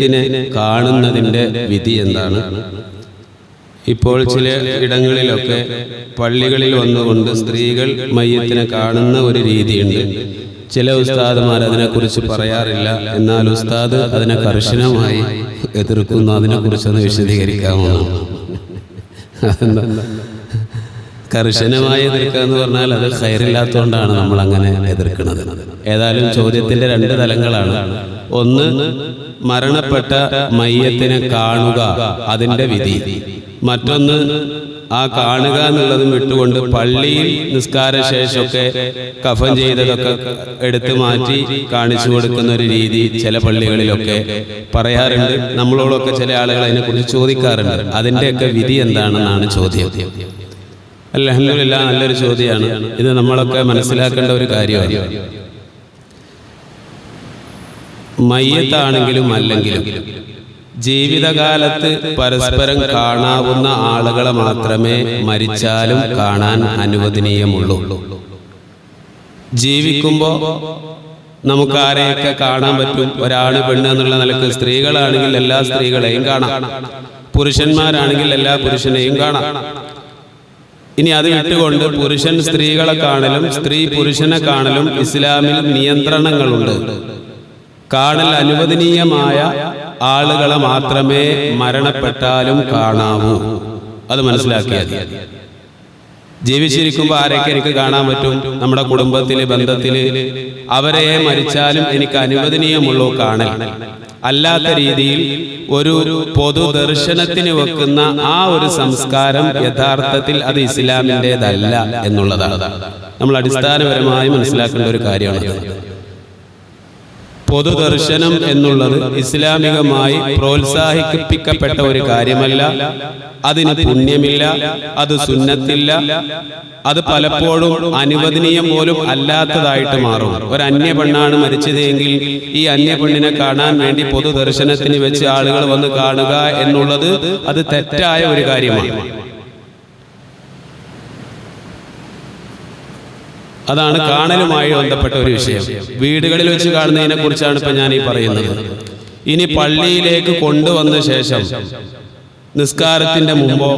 ഇതിനെ കാണുന്നതിന്റെ വിധി എന്താണ്? ഇപ്പോൾ ചില ഇടങ്ങളിലൊക്കെ പള്ളികളിൽ വന്നുകൊണ്ട് സ്ത്രീകൾ മയ്യത്തിനെ കാണുന്ന ഒരു രീതിയുണ്ട്. ചില ഉസ്താദുമാർ അതിനെക്കുറിച്ച് പറയാറില്ല. എന്നാൽ ഉസ്താദ് അതിനെ കർശനമായി എതിർക്കുന്നു. അതിനെക്കുറിച്ചൊന്ന് വിശദീകരിക്കാമോ? കർശനമായി എതിർക്കുക എന്ന് പറഞ്ഞാൽ അത് കയറില്ലാത്തതുകൊണ്ടാണ് നമ്മൾ അങ്ങനെ എതിർക്കുന്നത്. ഏതായാലും ചോദ്യത്തിന്റെ രണ്ട് തലങ്ങളാണ്. ഒന്ന് മരണപ്പെട്ട മയ്യത്തിനെ കാണുക അതിന്റെ വിധി. മറ്റൊന്ന് ആ കാണുക എന്നുള്ളതും വിട്ടുകൊണ്ട് പള്ളിയിൽ നിസ്കാര ശേഷമൊക്കെ കഫൻ ചെയ്തതൊക്കെ എടുത്തു മാറ്റി കാണിച്ചു കൊടുക്കുന്ന ഒരു രീതി ചില പള്ളികളിലൊക്കെ പറയാറുണ്ട്. നമ്മളോടൊക്കെ ചില ആളുകൾ അതിനെക്കുറിച്ച് ചോദിക്കാറുണ്ട്. അതിന്റെയൊക്കെ വിധി എന്താണെന്നാണ് ചോദ്യം. അലഹമില്ല നല്ലൊരു ചോദ്യമാണ്. ഇത് നമ്മളൊക്കെ മനസ്സിലാക്കേണ്ട ഒരു കാര്യമാണ്. മയ്യത്താണെങ്കിലും അല്ലെങ്കിലും ജീവിതകാലത്ത് പരസ്പരം കാണാവുന്ന ആളുകളെ മാത്രമേ മരിച്ചാലും കാണാൻ അനുവദനീയമുള്ളൂ. ജീവിക്കുമ്പോൾ നമുക്ക് ആരെയൊക്കെ കാണാൻ പറ്റും? ഒരാണ് പെണ്ണ് എന്നുള്ള നിലയ്ക്ക് സ്ത്രീകളാണെങ്കിൽ എല്ലാ സ്ത്രീകളെയും കാണാം. പുരുഷന്മാരാണെങ്കിൽ എല്ലാ പുരുഷനെയും കാണാം. ഇനി അത് വിട്ടുകൊണ്ട് പുരുഷൻ സ്ത്രീകളെ കാണലും സ്ത്രീ പുരുഷനെ കാണലും ഇസ്ലാമിൽ നിയന്ത്രണങ്ങളുണ്ട്. കാണൽ അനുവദനീയമായ ആളുകളെ മാത്രമേ മരണപ്പെട്ടാലും കാണാവൂ. അത് മനസ്സിലാക്കിയാൽ ജീവിച്ചിരിക്കുമ്പോൾ ആരൊക്കെ എനിക്ക് കാണാൻ പറ്റും? നമ്മുടെ കുടുംബത്തിൽ ബന്ധത്തിൽ. അവരെ മരിച്ചാലും എനിക്ക് അനുവദനീയമുള്ളൂ കാണൽ. അല്ലാത്ത രീതിയിൽ ഒരു പൊതു ദർശനത്തിന് വെക്കുന്ന ആ ഒരു സംസ്കാരം യഥാർത്ഥത്തിൽ അത് ഇസ്ലാമിന്റെതല്ല എന്നുള്ളതാണ്. നമ്മൾ അടിസ്ഥാനപരമായി മനസ്സിലാക്കേണ്ട ഒരു കാര്യമാണ് പൊതുദർശനം എന്നുള്ളത് ഇസ്ലാമികമായി പ്രോത്സാഹിപ്പിക്കപ്പെട്ട ഒരു കാര്യമല്ല. അതിന് പുണ്യമില്ല അത് സുന്നത്തില്ല അത് പലപ്പോഴും അനുവദനീയം പോലും അല്ലാത്തതായിട്ട് മാറും. ഒരു അന്യ പെണ്ണാണ് മരിച്ചതെങ്കിൽ ഈ അന്യ പെണ്ണിനെ കാണാൻ വേണ്ടി പൊതുദർശനത്തിന് വെച്ച് ആളുകൾ വന്ന് കാണുക എന്നുള്ളത് അത് തെറ്റായ ഒരു കാര്യമാണ്. അതാണ് കാണലുമായി ബന്ധപ്പെട്ട ഒരു വിഷയം. വീടുകളിൽ വെച്ച് കാണുന്നതിനെ കുറിച്ചാണ് ഇപ്പൊ ഞാൻ ഈ പറയുന്നത്. ഇനി പള്ളിയിലേക്ക് കൊണ്ടുവന്ന ശേഷം നിസ്കാരത്തിന്റെ മുമ്പോ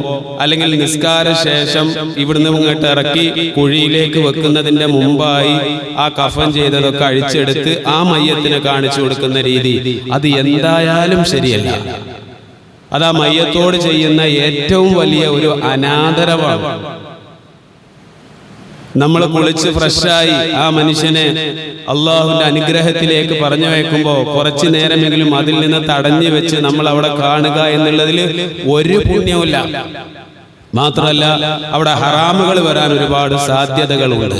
അല്ലെങ്കിൽ നിസ്കാര ശേഷം ഇവിടുന്ന് ഇങ്ങോട്ട് ഇറക്കി കുഴിയിലേക്ക് വെക്കുന്നതിന്റെ മുമ്പായി ആ കഫൻ ചെയ്തതൊക്കെ അഴിച്ചെടുത്ത് ആ മയ്യത്തിനെ കാണിച്ചു കൊടുക്കുന്ന രീതി. അത് എന്തായാലും ശരിയല്ല. അത് ആ മയ്യത്തോട് ചെയ്യുന്ന ഏറ്റവും വലിയ ഒരു അനാദരവാണ് നമ്മൾ കുളിച്ച് ഫ്രഷായി ആ മനുഷ്യനെ അള്ളാഹുവിന്റെ അനുഗ്രഹത്തിലേക്ക് പറഞ്ഞു വെക്കുമ്പോൾ കുറച്ചു നേരമെങ്കിലും അതിൽ നിന്ന് തടഞ്ഞു വെച്ച് നമ്മൾ അവിടെ കാണുക എന്നുള്ളതിൽ ഒരു പുണ്യവുമില്ല. മാത്രമല്ല അവിടെ ഹറാമുകൾ വരാൻ ഒരുപാട് സാധ്യതകളുണ്ട്.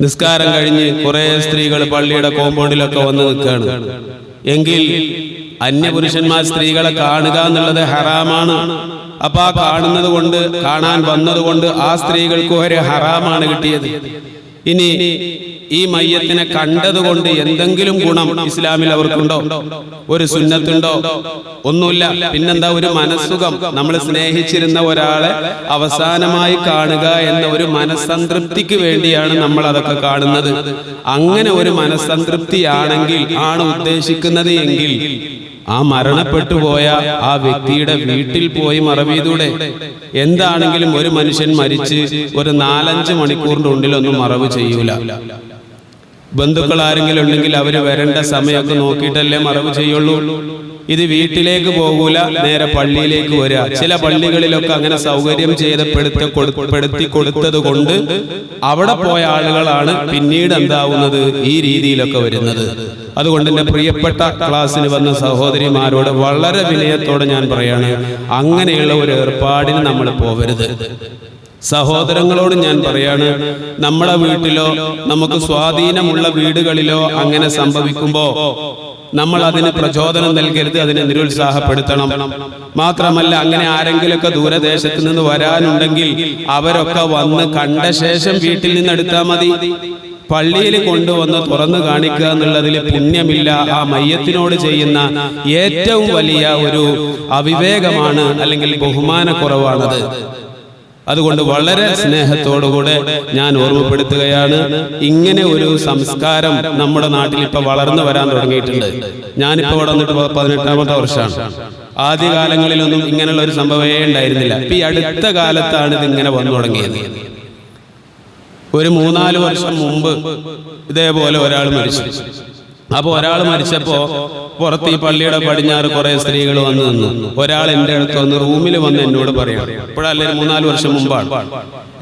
നിസ്കാരം കഴിഞ്ഞ് കുറെ സ്ത്രീകൾ പള്ളിയുടെ കോമ്പൗണ്ടിലൊക്കെ വന്ന് നിൽക്കുകയാണ് എങ്കിൽ അന്യപുരുഷന്മാർ സ്ത്രീകളെ കാണുക എന്നുള്ളത് ഹറാമാണ്. അപ്പൊ ആ കാണുന്നത് കൊണ്ട് കാണാൻ വന്നത് കൊണ്ട് ആ സ്ത്രീകൾക്ക് ഒരു ഹറാമാണ് കിട്ടിയത്. ഇനി ഈ മയ്യത്തിനെ കണ്ടതുകൊണ്ട് എന്തെങ്കിലും ഗുണം ഇസ്ലാമിൽ അവർക്കുണ്ടോ? ഒരു സുന്നത്തുണ്ടോ? ഒന്നുമില്ല. പിന്നെന്താ ഒരു മനസ്സുഖം. നമ്മൾ സ്നേഹിച്ചിരുന്ന ഒരാളെ അവസാനമായി കാണുക എന്ന ഒരു മനസ്സംതൃപ്തിക്ക് വേണ്ടിയാണ് നമ്മൾ അതൊക്കെ കാണുന്നത്. അങ്ങനെ ഒരു മനസ്സംതൃപ്തിയാണെങ്കിൽ ആണ് ഉദ്ദേശിക്കുന്നത് എങ്കിൽ ആ മരണപ്പെട്ടു പോയ ആ വ്യക്തിയുടെ വീട്ടിൽ പോയി മറവിയതൂടെ എന്താണെങ്കിലും ഒരു മനുഷ്യൻ മരിച്ച് ഒരു നാലഞ്ച് മണിക്കൂറിന്റെ ഉള്ളിലൊന്നും മറവ് ചെയ്യൂല. ബന്ധുക്കൾ ആരെങ്കിലും ഉണ്ടെങ്കിൽ അവർ വരേണ്ട സമയമൊക്കെ നോക്കിയിട്ടല്ലേ മറവ് ചെയ്യുള്ളൂ. ഇത് വീട്ടിലേക്ക് പോകൂല നേരെ പള്ളിയിലേക്ക് വരിക ചില പള്ളികളിലൊക്കെ അങ്ങനെ സൗകര്യം ചെയ്തപ്പെടുത്ത പെടുത്തി കൊടുത്തത് കൊണ്ട് അവിടെ പോയ ആളുകളാണ് പിന്നീട് എന്താവുന്നത് ഈ രീതിയിലൊക്കെ വരുന്നത്. അതുകൊണ്ട് എന്റെ പ്രിയപ്പെട്ട ക്ലാസ്സിൽ വന്ന സഹോദരിമാരോട് വളരെ വിനയത്തോടെ ഞാൻ പറയാണ് അങ്ങനെയുള്ള ഒരു ഏർപ്പാടിന് നമ്മൾ പോവരുത്. സഹോദരങ്ങളോട് ഞാൻ പറയാണ് നമ്മുടെ വീട്ടിലോ നമുക്ക് സ്വാധീനമുള്ള വീടുകളിലോ അങ്ങനെ സംഭവിക്കുമ്പോൾ നമ്മൾ അതിന് പ്രചോദനം നൽകരുത് അതിനെ നിരുത്സാഹപ്പെടുത്തണം. മാത്രമല്ല അങ്ങനെ ആരെങ്കിലുമൊക്കെ ദൂരദേശത്ത് നിന്ന് വരാനുണ്ടെങ്കിൽ അവരൊക്കെ വന്ന് കണ്ട ശേഷം വീട്ടിൽ നിന്ന് എടുത്താൽ മതി. പള്ളിയിൽ കൊണ്ടുവന്ന് തുറന്നു കാണിക്കുക എന്നുള്ളതിൽ പുണ്യമില്ല. ആ മയ്യത്തിനോട് ചെയ്യുന്ന ഏറ്റവും വലിയ ഒരു അവിവേകമാണ് അല്ലെങ്കിൽ ബഹുമാനക്കുറവാണത്. അതുകൊണ്ട് വളരെ സ്നേഹത്തോടുകൂടെ ഞാൻ ഓർമ്മപ്പെടുത്തുകയാണ്. ഇങ്ങനെ ഒരു സംസ്കാരം നമ്മുടെ നാട്ടിൽ ഇപ്പൊ വളർന്നു വരാൻ തുടങ്ങിയിട്ടുണ്ട്. ഞാനിപ്പോ ഇവിടെ വന്നിട്ട് പ- പതിനെട്ടാമത്തെ വർഷമാണ്. ആദ്യകാലങ്ങളിലൊന്നും ഇങ്ങനെയുള്ള ഒരു സംഭവമേ ഉണ്ടായിരുന്നില്ല. ഇപ്പൊ ഈ അടുത്ത കാലത്താണ് ഇത് ഇങ്ങനെ വന്നു തുടങ്ങിയത്. ഒരു മൂന്നാൽ വർഷം മുമ്പ് ഇതേപോലെ ഒരാൾ മരിച്ചു. അപ്പോൾ ഒരാൾ മരിച്ചപ്പോൾ പുറത്ത് ഈ പള്ളിയുടെ പടിഞ്ഞാറ് കുറെ സ്ത്രീകൾ വന്ന് നിന്നു. ഒരാൾ എന്റെ അടുത്ത് വന്ന് റൂമിൽ വന്ന് എന്നോട് പറയാം ഇപ്പോഴല്ലേ മൂന്നാൽ വർഷം മുമ്പാണ്?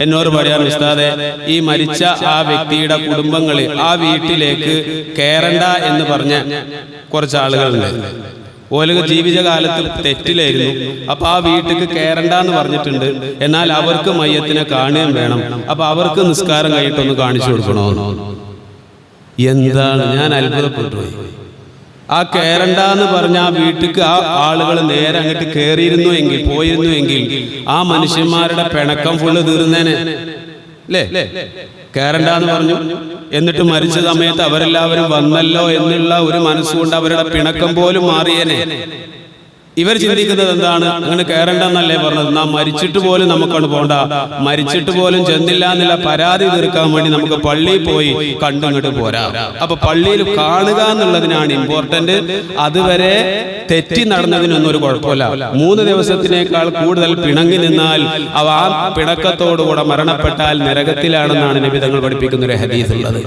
എന്നോട് പറയാൻ ഉസ്താദെ ഈ മരിച്ച ആ വ്യക്തിയുടെ കുടുംബങ്ങളിൽ ആ വീട്ടിലേക്ക് കയറണ്ട എന്ന് പറഞ്ഞ കുറച്ച് ആളുകളുണ്ട്. ഓലക ജീവിതകാലത്ത് തെറ്റിലായിരുന്നു. അപ്പൊ ആ വീട്ടിക്ക് കയറണ്ടെന്ന് പറഞ്ഞിട്ടുണ്ട്. എന്നാൽ അവർക്ക് മയ്യത്തിനെ കാണുകയും വേണം. അപ്പൊ അവർക്ക് നിസ്കാരം കഴിഞ്ഞിട്ടൊന്ന് കാണിച്ചു കൊടുക്കണമെന്നോ എന്താണ്? ഞാൻ അത്ഭുതപ്പെട്ടു ആ കേരണ്ട കയറണ്ടെന്ന് പറഞ്ഞ ആ വീട്ടിക്ക് ആ ആളുകൾ നേരെ അങ്ങോട്ട് കയറിയിരുന്നു എങ്കിൽ പോയിരുന്നു എങ്കിൽ ആ മനുഷ്യന്മാരുടെ പിണക്കം ഫുള്ള് തീർന്നേനെ. അല്ലേ കയറണ്ടെന്ന് പറഞ്ഞു. എന്നിട്ട് മരിച്ച സമയത്ത് അവരെല്ലാവരും വന്നല്ലോ എന്നുള്ള ഒരു മനസ്സുകൊണ്ട് അവരുടെ പിണക്കം പോലും മാറിയേനെ. ഇവർ ചിന്തിക്കുന്നത് എന്താണ്? അങ്ങനെ കയറണ്ടെന്നല്ലേ പറഞ്ഞത്? നാം മരിച്ചിട്ട് പോലും നമുക്കവിടെ പോണ്ട. മരിച്ചിട്ട് പോലും ചെന്നില്ല എന്നുള്ള പരാതി തീർക്കാൻ വേണ്ടി നമുക്ക് പള്ളിയിൽ പോയി കണ്ടങ്ങോട്ട് പോരാ. അപ്പൊ പള്ളിയിൽ കാണുക എന്നുള്ളതിനാണ് ഇമ്പോർട്ടന്റ് അതുവരെ തെറ്റി നടന്നതിനൊന്നും ഒരു കുഴപ്പമില്ല. മൂന്ന് ദിവസത്തിനേക്കാൾ കൂടുതൽ പിണങ്ങി നിന്നാൽ അവ ആ പിണക്കത്തോടുകൂടെ മരണപ്പെട്ടാൽ നരകത്തിലാണെന്നാണ് നിബിധങ്ങൾ പഠിപ്പിക്കുന്ന ഒരു ഹദീസ് ഉള്ളത്.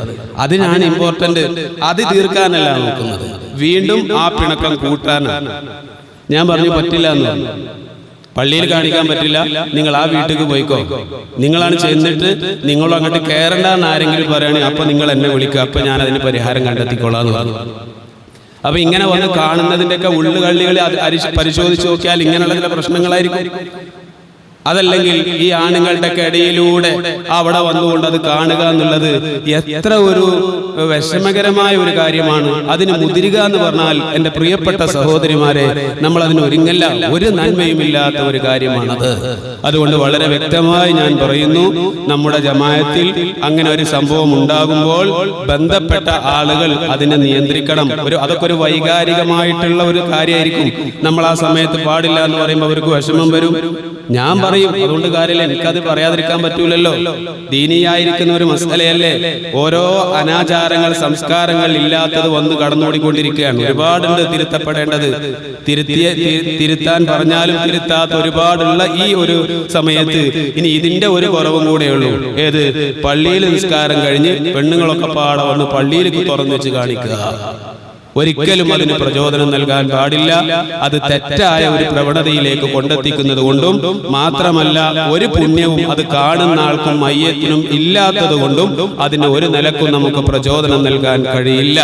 അതിനാണ് ഇമ്പോർട്ടന്റ് അത് തീർക്കാനല്ല നോക്കുന്നത്. വീണ്ടും ആ പിണക്കം കൂട്ടാനാണ്. ഞാൻ പറഞ്ഞു പറ്റില്ല എന്ന് പറഞ്ഞു. പള്ളിയിൽ കാണിക്കാൻ പറ്റില്ല. നിങ്ങൾ ആ വീട്ടിലേക്ക് പോയിക്കോ. നിങ്ങളാണ് ചെന്നിട്ട് നിങ്ങൾ അങ്ങോട്ട് കയറണ്ടെന്ന് ആരെങ്കിലും പറയുകയാണെങ്കിൽ അപ്പൊ നിങ്ങൾ എന്നെ വിളിക്കുക. അപ്പൊ ഞാൻ അതിന് പരിഹാരം കണ്ടെത്തിക്കൊള്ളാന്ന് പറഞ്ഞു. അപ്പൊ ഇങ്ങനെ വന്ന് കാണുന്നതിന്റെ ഒക്കെ ഉള്ളുകള്ളികളെ പരിശോധിച്ച് നോക്കിയാൽ ഇങ്ങനെയുള്ള ചില പ്രശ്നങ്ങളായിരിക്കും. അതല്ലെങ്കിൽ ഈ ആണുങ്ങളുടെ ഇടയിലൂടെ അവിടെ വന്നുകൊണ്ട് അത് കാണുക എന്നുള്ളത് എത്ര ഒരു വിഷമകരമായ ഒരു കാര്യമാണ്. അതിന് മുതിരുക എന്ന് പറഞ്ഞാൽ എന്റെ പ്രിയപ്പെട്ട സഹോദരിമാരെ നമ്മൾ അതിന് ഒരുങ്ങല്ല. ഒരു നന്മയുമില്ലാത്ത ഒരു കാര്യമാണത്. അതുകൊണ്ട് വളരെ വ്യക്തമായി ഞാൻ പറയുന്നു നമ്മുടെ ജമായത്തിൽ അങ്ങനെ ഒരു സംഭവം ഉണ്ടാകുമ്പോൾ ബന്ധപ്പെട്ട ആളുകൾ അതിനെ നിയന്ത്രിക്കണം. ഒരു അതൊക്കെ ഒരു വൈകാരികമായിട്ടുള്ള ഒരു കാര്യമായിരിക്കും. നമ്മൾ ആ സമയത്ത് പാടില്ല എന്ന് പറയുമ്പോൾ അവർക്ക് വിഷമം വരും. ഞാൻ പറയും അതുകൊണ്ട് കാര്യമില്ല എനിക്കത് പറയാതിരിക്കാൻ പറ്റൂലല്ലോ. ദീനിയായിരിക്കുന്ന ഒരു മസലയല്ലേ? ഓരോ അനാചാരങ്ങൾ സംസ്കാരങ്ങൾ ഇല്ലാത്തത് വന്ന് കടന്നുകൂടിക്കൊണ്ടിരിക്കുകയാണ്. ഒരുപാടുണ്ട് തിരുത്തപ്പെടേണ്ടത്. തിരുത്തിയ തിരുത്താൻ പറഞ്ഞാലും തിരുത്താത്ത ഒരുപാടുള്ള ഈ ഒരു സമയത്ത് ഇനി ഇതിന്റെ ഒരു കുറവും കൂടെയുള്ളൂ ഏത്? പള്ളിയിൽ നിസ്കാരം കഴിഞ്ഞ് പെണ്ണുങ്ങളൊക്കെ പാടെ വന്ന് പള്ളിയിലേക്ക് തുറന്നു വെച്ച് കാണിക്കുക. ഒരിക്കലും അതിന് പ്രചോദനം നൽകാൻ പാടില്ല. അത് തെറ്റായ ഒരു പ്രവണതയിലേക്ക് കൊണ്ടെത്തിക്കുന്നത് കൊണ്ടും മാത്രമല്ല ഒരു പുണ്യവും അത് കാണുന്ന ആൾക്കും മയ്യത്തിനും ഇല്ലാത്തത് കൊണ്ടും അതിന് ഒരു നിലക്കും നമുക്ക് പ്രചോദനം നൽകാൻ കഴിയില്ല.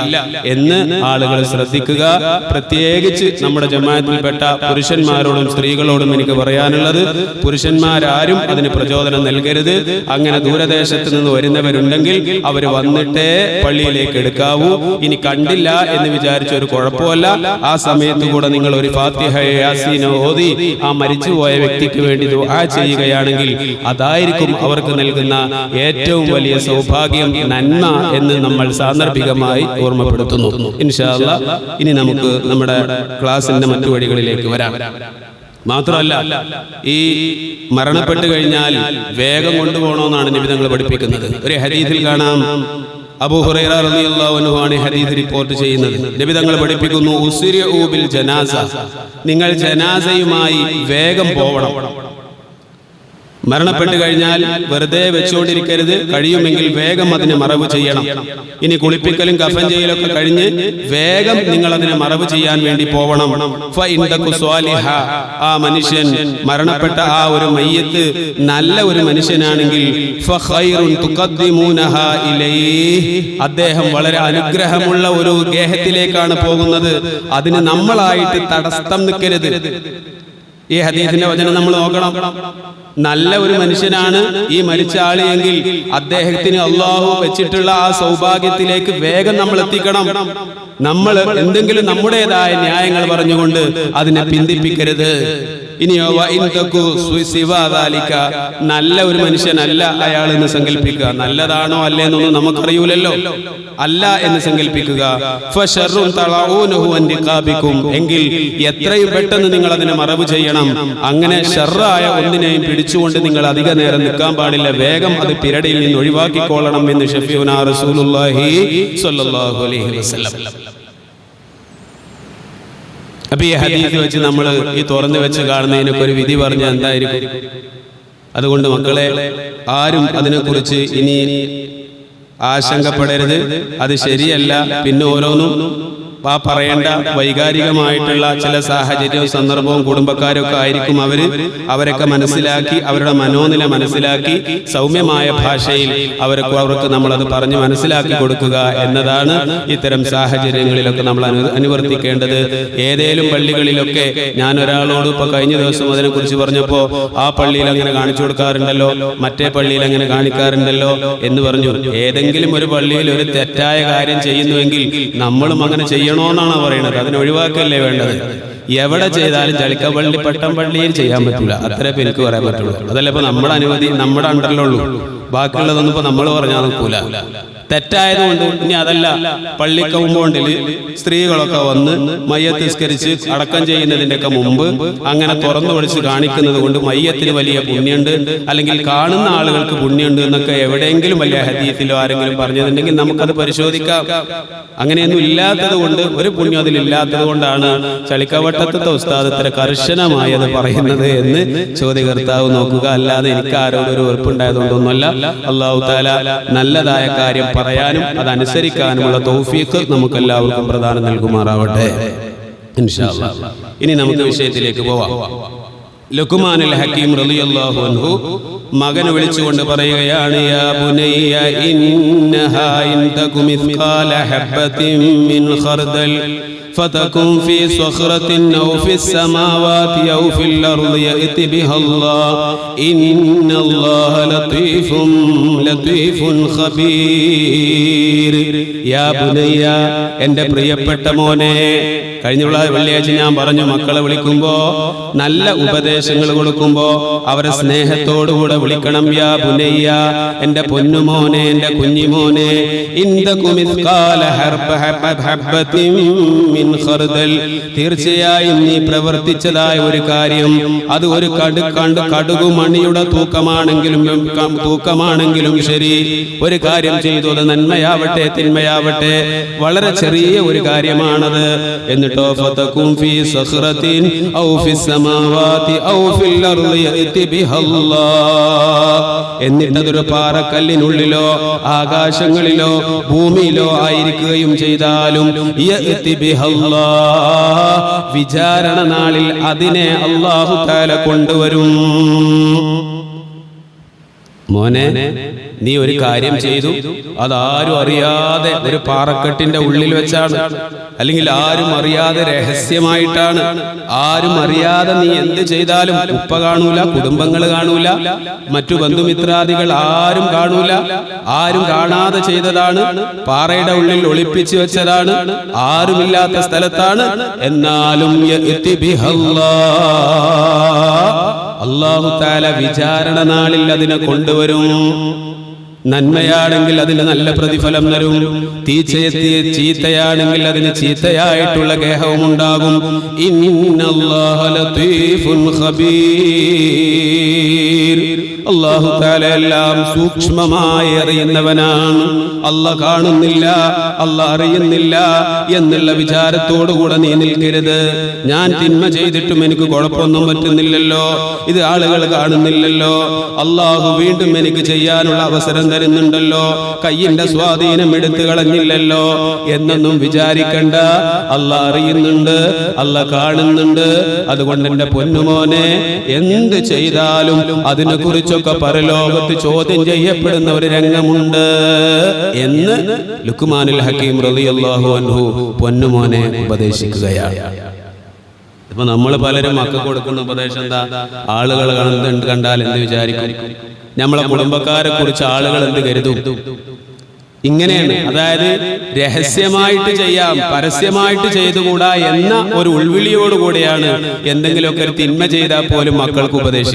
എന്ന് ആളുകൾ ശ്രദ്ധിക്കുക. പ്രത്യേകിച്ച് നമ്മുടെ ജമാഅത്തിൽപ്പെട്ട പുരുഷന്മാരോടും സ്ത്രീകളോടും എനിക്ക് പറയാനുള്ളത് പുരുഷന്മാരാരും അതിന് പ്രചോദനം നൽകരുത്. അങ്ങനെ ദൂരദേശത്ത് നിന്ന് വരുന്നവരുണ്ടെങ്കിൽ അവർ വന്നിട്ടേ പള്ളിയിലേക്ക് എടുക്കാവൂ. ഇനി കണ്ടില്ല എന്ന് വിചാരിച്ച ഒരു കുഴപ്പമല്ല. ആ സമയത്ത് കൂടെ നിങ്ങൾ ഒരു ഫാത്തിഹ യാസീനോ ഓതി ആ മരിച്ചുപോയ വ്യക്തിക്ക് വേണ്ടി ദുആ ചെയ്യുകയാണെങ്കിൽ അതായിരിക്കും അവർക്ക് നൽകുന്ന ഏറ്റവും വലിയ സൗഭാഗ്യം നന്മ എന്ന് നമ്മൾ സാന്ദർഭികമായി ഓർമ്മപ്പെടുത്തുന്നു. ഇൻഷാല്ല ഇനി നമുക്ക് നമ്മുടെ ക്ലാസിന്റെ മറ്റു വഴികളിലേക്ക് വരാം. മാത്രമല്ല ഈ മരണപ്പെട്ടു കഴിഞ്ഞാൽ വേഗം കൊണ്ടുപോകണമെന്നാണ് നിബിധങ്ങൾ പഠിപ്പിക്കുന്നത്. ഒരു ഹരീതിൽ കാണാം റിപ്പോർട്ട് ചെയ്യുന്നത്. പഠിപ്പിക്കുന്നു ജനാസ. നിങ്ങൾ ജനാസയുമായി വേഗം പോവണം. മരണപ്പെട്ടു കഴിഞ്ഞാൽ വെറുതെ വെച്ചുകൊണ്ടിരിക്കരുത്. കഴിയുമെങ്കിൽ വേഗം അതിനെ മറവ് ചെയ്യണം. ഇനി കുളിപ്പിക്കലും കഫൻ ചെയ്യലൊക്കെ കഴിഞ്ഞ് വേഗം നിങ്ങൾ അതിനെ മറവ് ചെയ്യാൻ വേണ്ടി പോവണം. ആ മനുഷ്യൻ മരണപ്പെട്ട ആ ഒരു മയ്യത്ത് നല്ല ഒരു മനുഷ്യനാണെങ്കിൽ. അദ്ദേഹം വളരെ അനുഗ്രഹമുള്ള ഒരു ഗേഹത്തിലേക്കാണ് പോകുന്നത്. അതിന് നമ്മളായിട്ട് തടസ്സം നിൽക്കരുത്. ഈ ഹദീസിന്റെ വചനം നമ്മൾ നോക്കണം. നല്ല ഒരു മനുഷ്യനാണ് ഈ മരിച്ച ആൾ അദ്ദേഹത്തിന് അള്ളാഹു വെച്ചിട്ടുള്ള ആ സൗഭാഗ്യത്തിലേക്ക് വേഗം നമ്മൾ എത്തിക്കണം. നമ്മൾ എന്തെങ്കിലും നമ്മുടേതായ ന്യായങ്ങൾ പറഞ്ഞുകൊണ്ട് അതിനെ പിന്തിപ്പിക്കരുത്. ഇനിയോ നല്ല ഒരു മനുഷ്യനല്ല അയാൾ എന്ന് സങ്കല്പിക്കുക നല്ലതാണോ അല്ലേ എന്നൊന്നും നമുക്കറിയൂലല്ലോ. അല്ല എന്ന് സങ്കല്പിക്കുക. എങ്കിൽ എത്രയും പെട്ടെന്ന് നിങ്ങൾ അതിനെ മറവ് ചെയ്യണം. അങ്ങനെ ഷെറായ ഒന്നിനെയും പിടിച്ചുകൊണ്ട് നിങ്ങൾ അധിക നേരം നിൽക്കാൻ പാടില്ല. വേഗം അത് പിരടിയിൽ നിന്ന് ഒഴിവാക്കിക്കോളണം എന്ന് ഷഫീഉനാ റസൂലുള്ളാഹി സ്വല്ലല്ലാഹു അലൈഹി വസല്ലം. അപ്പൊ ഈ ഹദീസ് വെച്ച് നമ്മൾ ഈ തുറന്നു വെച്ച് കാണുന്നതിനൊക്കെ ഒരു വിധി പറഞ്ഞ എന്തായിരിക്കും? അതുകൊണ്ട് മക്കളെ ആരും അതിനെക്കുറിച്ച് ഇനി ആശങ്കപ്പെടരുത്. അത് ശരിയല്ല പിന്നെ ഓരോന്നും ആ പറയേണ്ട വൈകാരികമായിട്ടുള്ള ചില സാഹചര്യവും സന്ദർഭവും കുടുംബക്കാരൊക്കെ ആയിരിക്കും അവർ. അവരൊക്കെ മനസ്സിലാക്കി അവരുടെ മനോനില മനസ്സിലാക്കി സൗമ്യമായ ഭാഷയിൽ അവർക്ക് അവർക്ക് നമ്മളത് പറഞ്ഞ് മനസ്സിലാക്കി കൊടുക്കുക എന്നതാണ് ഇത്തരം സാഹചര്യങ്ങളിലൊക്കെ നമ്മൾ അനു അനുവർത്തിക്കേണ്ടത്. ഏതേലും പള്ളികളിലൊക്കെ ഞാൻ ഒരാളോട് ഇപ്പൊ കഴിഞ്ഞ ദിവസം അതിനെക്കുറിച്ച് പറഞ്ഞപ്പോ ആ പള്ളിയിൽ അങ്ങനെ കാണിച്ചു കൊടുക്കാറുണ്ടല്ലോ മറ്റേ പള്ളിയിൽ അങ്ങനെ കാണിക്കാറുണ്ടല്ലോ എന്ന് പറഞ്ഞു. ഏതെങ്കിലും ഒരു പള്ളിയിൽ ഒരു തെറ്റായ കാര്യം ചെയ്യുന്നുവെങ്കിൽ നമ്മളും അങ്ങനെ ചെയ്യണോന്നാണ് പറയുന്നത്. അതിനെ ഒഴിവാക്കല്ലേ വേണ്ടത്? എവിടെ ചെയ്താലും ചളിക്കപ്പള്ളി പട്ടം പള്ളിയിൽ ചെയ്യാൻ പറ്റില്ല അത്ര പേർക്ക് പറയാൻ പറ്റുള്ളൂ. അതല്ല ഇപ്പൊ നമ്മുടെ അനുമതി നമ്മുടെ അണ്ടറിലുള്ളൂ. ബാക്കിയുള്ളതൊന്നും ഇപ്പൊ നമ്മൾ പറഞ്ഞാൽ നോക്കൂല തെറ്റായതുകൊണ്ട് ഇനി അതല്ല. പള്ളി കൗമ്പൗണ്ടിൽ സ്ത്രീകളൊക്കെ വന്ന് മയ്യത്തിസ്കരിച്ച് അടക്കം ചെയ്യുന്നതിന്റെയൊക്കെ മുമ്പ് അങ്ങനെ തുറന്നു പിടിച്ച് കാണിക്കുന്നത് കൊണ്ട് മയ്യത്തിന് വലിയ പുണ്യമുണ്ട്. അല്ലെങ്കിൽ കാണുന്ന ആളുകൾക്ക് പുണ്യമുണ്ട് എന്നൊക്കെ എവിടെയെങ്കിലും വലിയ ഹദീസിലോ ആരെങ്കിലും പറഞ്ഞിട്ടുണ്ടെങ്കിൽ നമുക്കത് പരിശോധിക്കാം. അങ്ങനെയൊന്നും ഇല്ലാത്തത് കൊണ്ട് ഒരു പുണ്യം അതിലില്ലാത്തത് കൊണ്ടാണ് ചളിക്കവട്ടത്തെ ഉസ്താദ് ഇത്ര കർശനമായി അത് പറയുന്നത് എന്ന് ചോദ്യകർത്താവ് നോക്കുക. അല്ലാതെ എനിക്ക് ആരോടും ഒരു ഉറപ്പുണ്ടായതുകൊണ്ടൊന്നുമല്ല അള്ളാഹു താല നല്ലതായ കാര്യം പറയാനും അത് അനുസരിക്കാനുമുള്ള തൗഫീഖ് നമുക്ക് എല്ലാവർക്കും പ്രധാനം നൽകുമാറാവട്ടെ. ഇനി നമുക്ക് വിഷയത്തിലേക്ക് പോവാം. അൽ ഹക്കീം റളിയല്ലാഹു അൻഹു മകനെ വിളിച്ചുകൊണ്ട് പറയുകയാണ് യാ ബുനയ്യ ഇന്നഹാ ഇൻ ഹബ്ബത്തിൻ മിൻ ഖർദൽ. فتكن في صخرة أو في السماوات أو في الأرض يأت بها الله إن الله لطيف لطيف خبير يا بني എൻ്റെ പ്രിയപ്പെട്ട മോനെ കഴിഞ്ഞുള്ള വെള്ളിയാഴ്ച ഞാൻ പറഞ്ഞു മക്കളെ വിളിക്കുമ്പോ നല്ല ഉപദേശങ്ങൾ കൊടുക്കുമ്പോ അവരെ സ്നേഹത്തോടുകൂടെ വിളിക്കണം യാ പുനയ്യ. എന്റെ പൊന്നുമോനെ എന്റെ കുഞ്ഞിമോനെ തീർച്ചയായും നീ പ്രവർത്തിച്ചതായ ഒരു കാര്യം. അത് ഒരു കടു കണ്ട് കടുകുമണിയുടെ തൂക്കമാണെങ്കിലും തൂക്കമാണെങ്കിലും ശരി. ഒരു കാര്യം ചെയ്തു അത് നന്മയാവട്ടെ തിന്മയാവട്ടെ. വളരെ ചെറിയ ഒരു കാര്യമാണത്. എന്നിട്ടോ ഫതകും ഫീ സഖറത്തിൻ ഔ ഫിസ് സമാവാതി ഔ ഫിൽ അർളി യഅതി ബിഹല്ലാഹ് എന്നിട്ടതൊരു പാറക്കല്ലിനുള്ളിലോ ആകാശങ്ങളിലോ ഭൂമിയിലോ ആയിരിക്കുകയും ചെയ്താലും വിചാരണ നാളിൽ അതിനെ അല്ലാഹു തആല കൊണ്ടുവരും. മോനെ നീ ഒരു കാര്യം ചെയ്തു. അതാരും അറിയാതെ ഒരു പാറക്കെട്ടിന്റെ ഉള്ളിൽ വെച്ചാണ്. അല്ലെങ്കിൽ ആരും അറിയാതെ രഹസ്യമായിട്ടാണ്. ആരും അറിയാതെ നീ എന്ത് ചെയ്താലും ഉപ്പ കാണൂല കുടുംബങ്ങൾ കാണൂല മറ്റു ബന്ധുമിത്രാദികൾ ആരും കാണൂല. ആരും കാണാതെ ചെയ്തതാണ്. പാറയുടെ ഉള്ളിൽ ഒളിപ്പിച്ചു വെച്ചതാണ്. ആരുമില്ലാത്ത സ്ഥലത്താണ്. എന്നാലും അള്ളാഹു താല വിചാരണ നാളിൽ അതിനെ കൊണ്ടുവരും. നന്മയാണെങ്കിൽ അതിന് നല്ല പ്രതിഫലം തരും. തീച്ചയെത്തിയ ചീത്തയാണെങ്കിൽ അതിന് ചീത്തയായിട്ടുള്ള ഗേഹവും ഉണ്ടാകും ഇന്നല്ലാഹ ഖബീർ. അള്ളാഹു എല്ലാം സൂക്ഷ്മമായി അറിയുന്നവനാണ്. അല്ല കാണുന്നില്ല അല്ല അറിയുന്നില്ല എന്നുള്ള വിചാരത്തോടുകൂടെ നീ നിൽക്കരുത്. ഞാൻ തിന്മ ചെയ്തിട്ടും എനിക്ക് കുഴപ്പമൊന്നും പറ്റുന്നില്ലല്ലോ. ഇത് ആളുകൾ കാണുന്നില്ലല്ലോ. അള്ളാഹു വീണ്ടും എനിക്ക് ചെയ്യാനുള്ള അവസരം തരുന്നുണ്ടല്ലോ. കയ്യിന്റെ സ്വാധീനം എടുത്തു കളഞ്ഞില്ലല്ലോ എന്നൊന്നും വിചാരിക്കണ്ട. അല്ല അറിയുന്നുണ്ട് അല്ല കാണുന്നുണ്ട്. അതുകൊണ്ട് എന്റെ പൊന്നുമോനെ എന്ത് ചെയ്താലും അതിനെ കുറിച്ചൊക്കെ പരലോകത്ത് ചോദ്യം ചെയ്യപ്പെടുന്ന ഒരു രംഗമുണ്ട്. എന്ന് ലുക്മാനുൽ ഹക്കീം റളിയല്ലാഹു അൻഹു പൊന്നുമോനെ ഉപദേശിക്കുകയാണ്. ഇപ്പൊ നമ്മൾ പലരും മക്കൾ കൊടുക്കുന്ന ഉപദേശം എന്താ? ആളുകൾ കാണുന്നുണ്ട് കണ്ടാൽ എന്ത് വിചാരിക്കും? നമ്മളെ കുടുംബക്കാരെ കുറിച്ച് ആളുകൾ എന്ത് കരുതും? ഇങ്ങനെയാണ്. അതായത് രഹസ്യമായിട്ട് ചെയ്യാം പരസ്യമായിട്ട് ചെയ്തുകൂടാ എന്ന ഒരു ഉൾവിളിയോടുകൂടിയാണ് എന്തെങ്കിലുമൊക്കെ ഒരു തിന്മ ചെയ്താൽ പോലും മക്കൾക്ക് ഉപദേശിക്കുന്നത്.